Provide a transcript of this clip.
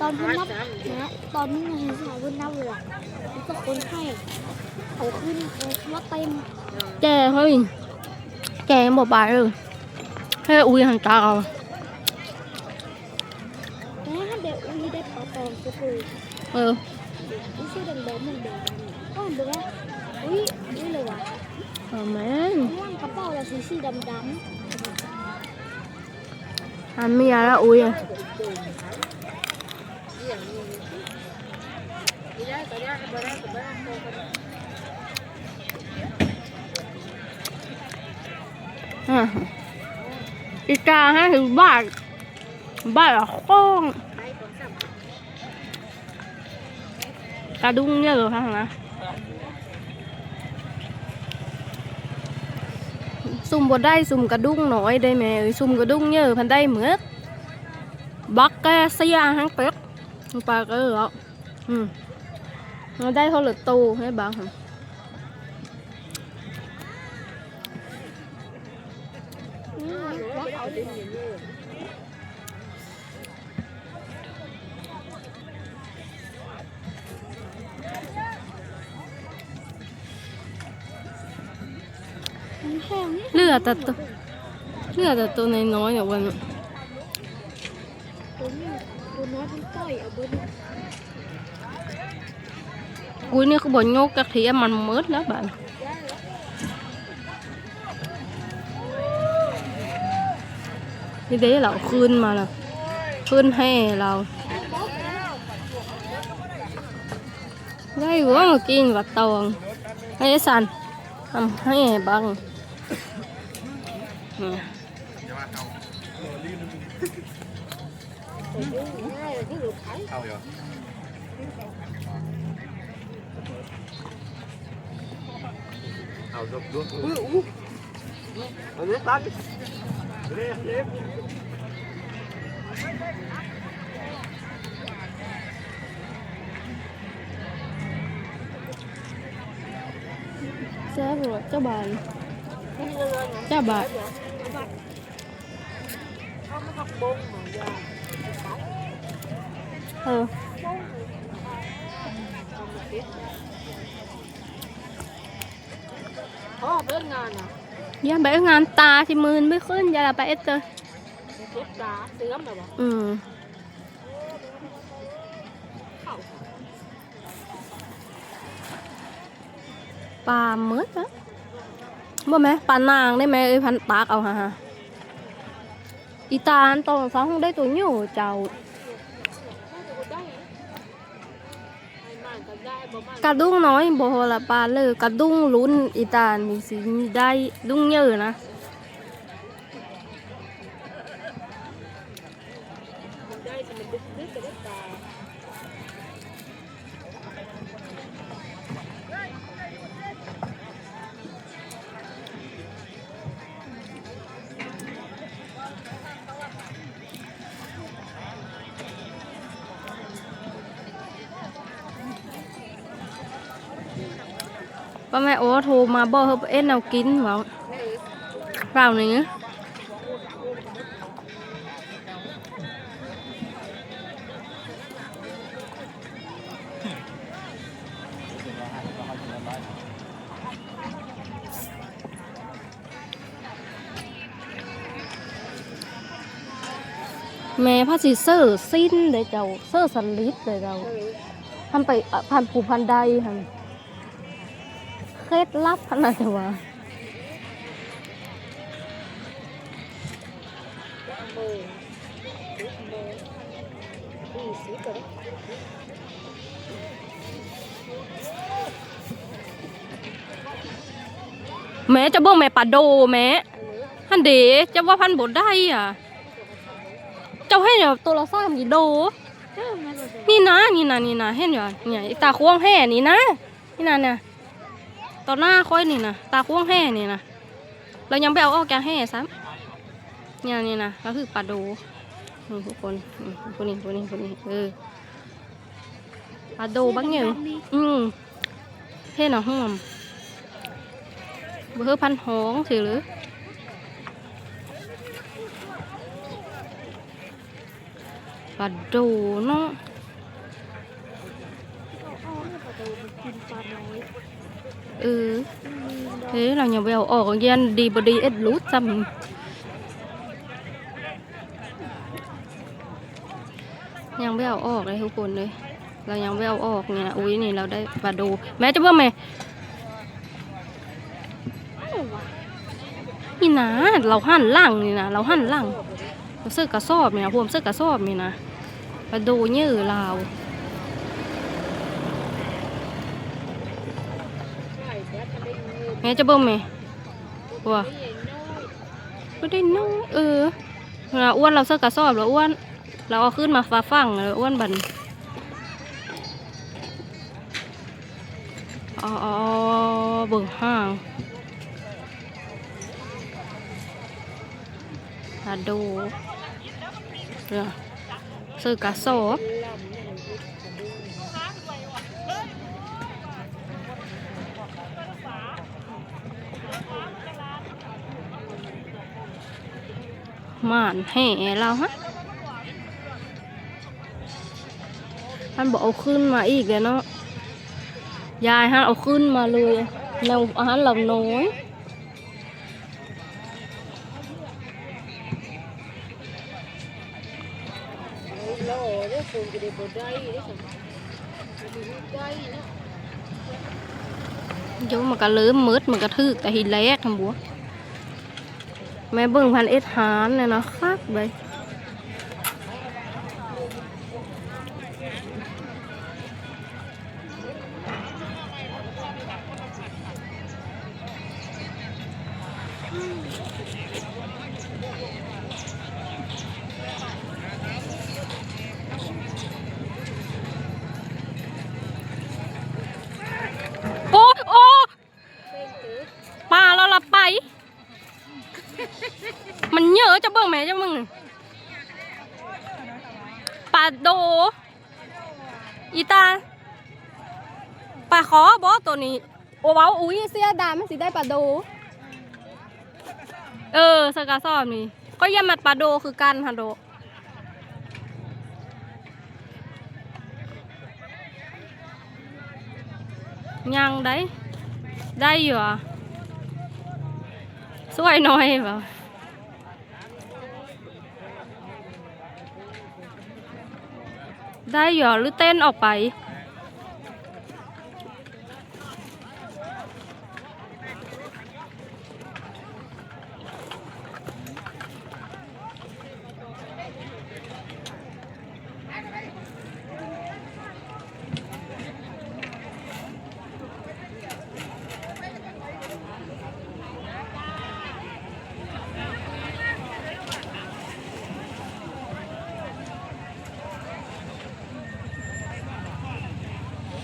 ตอนเพิ่นับนะตอนนี้ไงสาวพิ่นับเลยอะมันก็คนไข้เขาขึ้นเขาว่าเต็มแกเฮ้ยแกยังบอกไปเลยให้อุ้ยหันตาเอาแม่เด็กอุ้ยได้ปลาตองก็คือเอออุ้ยชื่อแดงๆมันแดงๆก็เห็นดูไหมอุ้ยอุ้ยเลยวะเอาแม่นม่วงกระเป๋าละสีสีดำดำอันเมียแล้วอุ้ยอะ อะอีกาให้ถึงบ้านบ้านละข้องกระดุ้งเนี่ยเหรอคะนะซุ่มบ่ได้ซุ่มกระดุ้งน้อยได้ไหมเอ้ยซุ่มกระดุ้งเยอะพันได้เหมือนบักแกเสียหังเป็ด ปลาก็เหรออืม nó đây thôi là tù hay bạn hả ๆอืมว่าเขาดิมัน น้อยเป็นต้อยเอาเบนอุ้ยนี่คือบนโยกกะเทิมันมืดแล้วบ้านนี่เด้เราขึ้นมาแล้วขึ้นให้เราได้หัวมากินวัดตองให้สันทำให้บังเนเล็กเล็กแซ่ย เจ้าบานเจ้าบานเออพ่อเพิ่งงานอะอย่าไปงานตาที่มืนไม่ขึ้นอย่าไปเอสเตอร์เจ็บตาเกระดุ้งน้อยบ่พอละปลาเลยกระดุ้งลุ้นอีตานี่สิได้ดุ้งเยอะนะ ป้าแม่โอ้โทรมาบอกเฮาเอ็นเอากินเปล่าเปล่านี้แม่พระสิเซอร์สิ้นเลยเจ้าเซอร์สลิดเลยเจ้าทำไปอะพันผูพันใดทำเค ล็ดลับขนาดวะโมงสิบโมงยี่สิบก็ได้แม่จะเบิ่งแม่ปาโดแม่ฮันเดจะว่าพันบดได้อะเจ้าให้เนี่ยตัวละสามกี่โดเจ้าแม่ก็จะนี่นะนี่นะนี่นะเห็นอยู่เนี่ยตาควงแห่นี่นะ นี่นะเนี่ย ต่อหน้าค่อยนี่นะตาควงแห่นี่นะเรายังไปเอาออกจากแห่ซ้ำเนี่ยนี่นะก็คือปลาดนี่ทุกคนคนนี้คนนี้คนนี้เออปลาโดบ้างเนี่ยอืมเห็นหรอห่วมเบอร์พันหองสิหรือปลาดูเนาะ เอาออกเนี่ยประตูมันกินปลาน้อย เออ มีดอก เฮ้ยเราอย่าไปเอาออกยันดีบดีเอ็ดรู้จำยังไม่เอาออกเลยทุกคนเลย เรายังไม่เอาออกเนี่ยอุ้ยนี่เราได้ปลาดู แม่จะเบิ่งไหมเอ้าว่ะนี่นะเราหั่นหลังนี่นะเราหั่นหลังเราเสื้อกระสอบเนี่นะพวมเสื้อกระสอบนี่นะปลาดูเยื้อลา แม่จะเบิ่งไหมว่าไม่ได้น้อยเออเราอ้วนเราเสื้อกระสอบเราอ้วน เราเอาขึ้นมาฟ้าฟังเราอ้วนบันอ๋อเบิ่งห้างอะดูเรือเสื้อกระสอบ ม่านแห่เราฮะท่านบอกเอาขึ้นมาอีกเลยเนาะยายฮะเอาขึ้นมาเลยแนวอาหารเราน้อยโยมันก็เริ่มมืดมันก็ทึกแต่ทีแรกทำบัว แม่เบิ่งพันเอ็ดหานเลยเนาะคักเลยโอ้โอ้ปลาเราละไป มันเยอะ จะเบิ่งแม่จะมึงปลาโด อีตาปลาขอบอตัวนี้ โอ้ว้าวอุ้ยเสียดามันสิได้ปลาโด เออสกาซอบนี่ ก็ยังมัดปลาโดคือกันฮะโดยังได้ ได้อยู่อะสวยน่อยแบบ ได้หย่อหรือเต้นออกไป